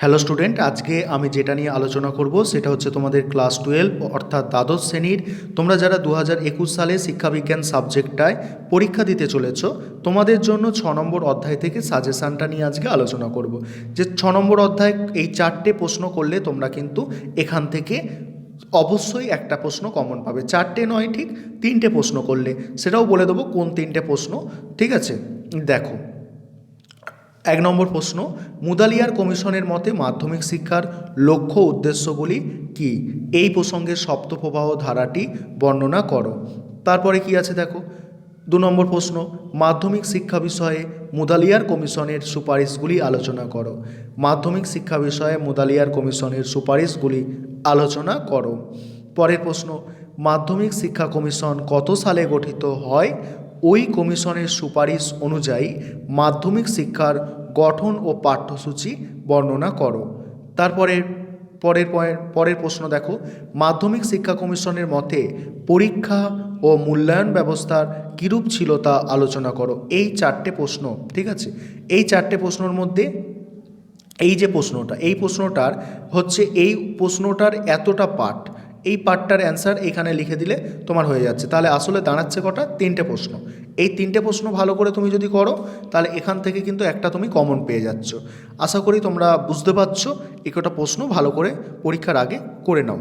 Hello student, আজকে আমি যেটা নিয়ে আলোচনা করব সেটা হচ্ছে তোমাদের ক্লাস টুয়েলভ, অর্থাৎ দ্বাদশ শ্রেণির। তোমরা যারা দু হাজার একুশ সালে শিক্ষাবিজ্ঞান সাবজেক্টটায় পরীক্ষা দিতে চলেছ, তোমাদের জন্য ছ নম্বর অধ্যায় থেকে সাজেশানটা নিয়ে আজকে আলোচনা করব। যে ছ নম্বর অধ্যায়, এই চারটে প্রশ্ন করলে তোমরা কিন্তু এখান থেকে অবশ্যই একটা প্রশ্ন কমন পাবে। চারটে নয় ঠিক, তিনটে প্রশ্ন করলে। সেটাও বলে দেবো কোন তিনটে প্রশ্ন, ঠিক আছে? দেখো এক নম্বর প্রশ্ন, মুদালিয়ার কমিশনের মতে মাধ্যমিক শিক্ষার লক্ষ্য উদ্দেশ্যগুলি কি? এই প্রসঙ্গে সপ্তপ্রবাহ ধারাটি বর্ণনা করো। তারপরে কি আছে দেখো? দু নম্বর প্রশ্ন, মাধ্যমিক শিক্ষা বিষয়ে মুদালিয়ার কমিশনের সুপারিশগুলি আলোচনা করো। মাধ্যমিক শিক্ষা বিষয়ে মুদালিয়ার কমিশনের সুপারিশগুলি আলোচনা করো। পরের প্রশ্ন, মাধ্যমিক শিক্ষা কমিশন কত সালে গঠিত হয়? ওই কমিশনের সুপারিশ অনুযায়ী মাধ্যমিক শিক্ষার গঠন ও পাঠ্যসূচি বর্ণনা করো। তারপরে পরের পরের প্রশ্ন দেখো। মাধ্যমিক শিক্ষা কমিশনের মতে পরীক্ষা ও মূল্যায়ন ব্যবস্থার কীরূপ ছিল তা আলোচনা করো। এই চারটে প্রশ্ন, ঠিক আছে? এই চারটে প্রশ্নর মধ্যে এই যে প্রশ্নটা, এই প্রশ্নটার হচ্ছে এই প্রশ্নটার এতটা পার্ট এই পার্টটার অ্যান্সার এখানে লিখে দিলে তোমার হয়ে যাচ্ছে। তাহলে আসলে দাঁড়াচ্ছে কটা? তিনটে প্রশ্ন। এই তিনটে প্রশ্ন ভালো করে তুমি যদি করো, তাহলে এখান থেকে কিন্তু একটা তুমি কমন পেয়ে যাচ্ছ। আশা করি তোমরা বুঝতে পারছ এই কটা প্রশ্ন ভালো করে পরীক্ষার আগে করে নাও।